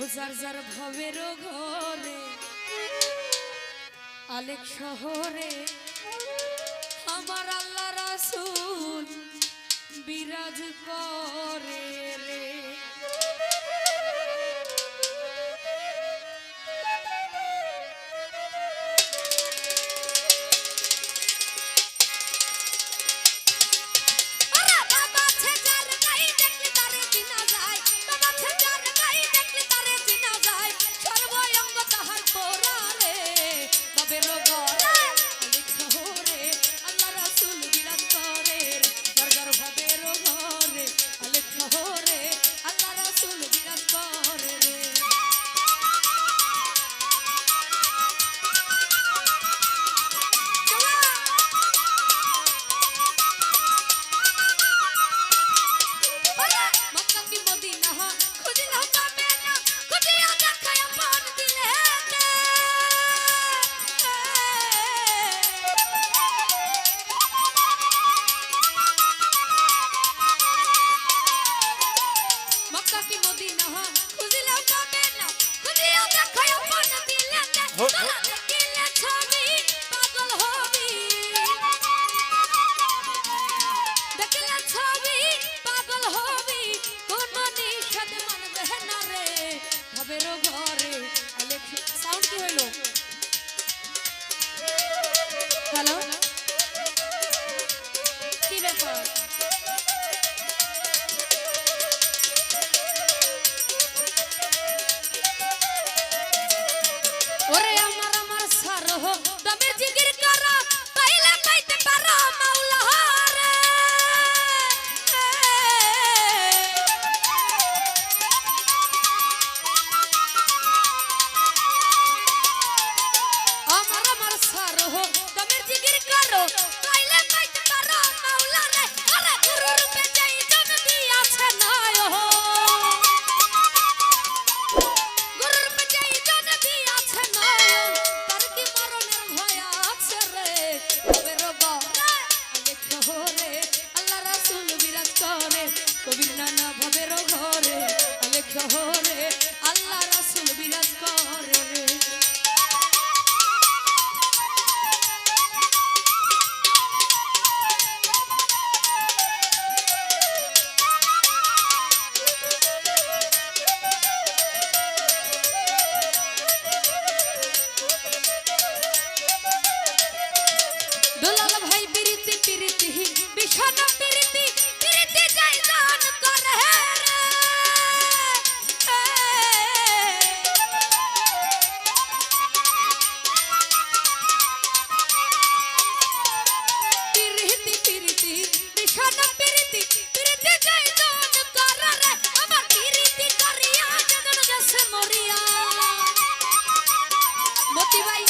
ও যার যার ভবের ঘরে আলেক শহরে। আমার আল্লাহ রাসুল বিরাজ করে রে। কি মদিনা খুঁজিলাম পাবে না। খুঁজিও দেখো আপন দিলাতে তোরা দেখিলে ছবি পাগল হবি। দেখিলে ছবি পাগল হবি। Happy birthday.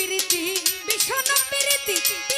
প্রীতি বিষণ প্রীতি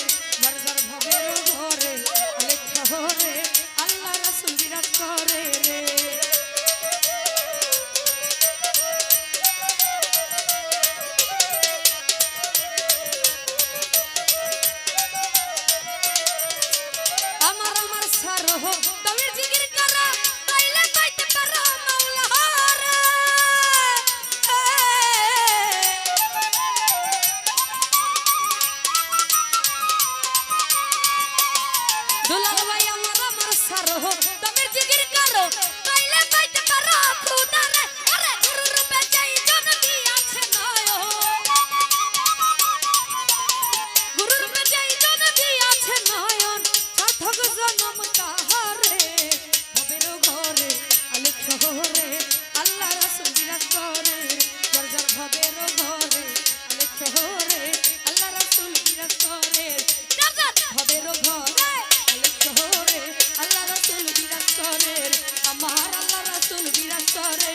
করে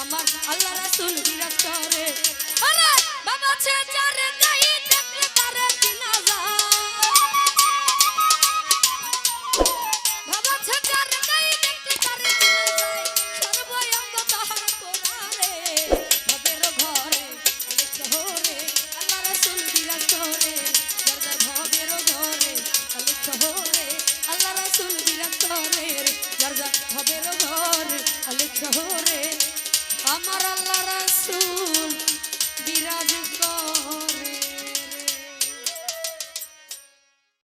আমার আল্লাহ রাসুল বিরাজ করে বাবা ছেচারে শহরে। আমার আল্লাহ রাসূল